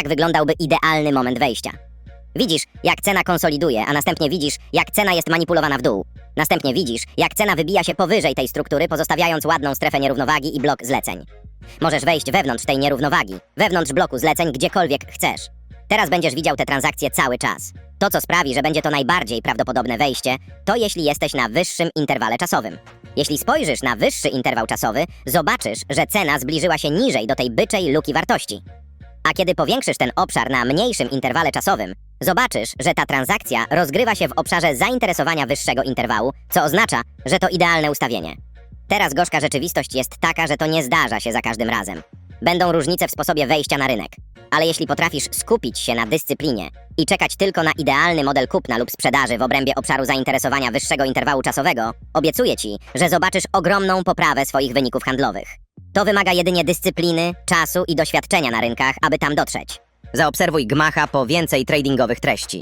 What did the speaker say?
Tak wyglądałby idealny moment wejścia. Widzisz, jak cena konsoliduje, a następnie widzisz, jak cena jest manipulowana w dół. Następnie widzisz, jak cena wybija się powyżej tej struktury, pozostawiając ładną strefę nierównowagi i blok zleceń. Możesz wejść wewnątrz tej nierównowagi, wewnątrz bloku zleceń, gdziekolwiek chcesz. Teraz będziesz widział te transakcje cały czas. To, co sprawi, że będzie to najbardziej prawdopodobne wejście, to jeśli jesteś na wyższym interwale czasowym. Jeśli spojrzysz na wyższy interwał czasowy, zobaczysz, że cena zbliżyła się niżej do tej byczej luki wartości. A kiedy powiększysz ten obszar na mniejszym interwale czasowym, zobaczysz, że ta transakcja rozgrywa się w obszarze zainteresowania wyższego interwału, co oznacza, że to idealne ustawienie. Teraz gorzka rzeczywistość jest taka, że to nie zdarza się za każdym razem. Będą różnice w sposobie wejścia na rynek. Ale jeśli potrafisz skupić się na dyscyplinie i czekać tylko na idealny model kupna lub sprzedaży w obrębie obszaru zainteresowania wyższego interwału czasowego, obiecuję Ci, że zobaczysz ogromną poprawę swoich wyników handlowych. To wymaga jedynie dyscypliny, czasu i doświadczenia na rynkach, aby tam dotrzeć. Zaobserwuj Gmacha po więcej tradingowych treści.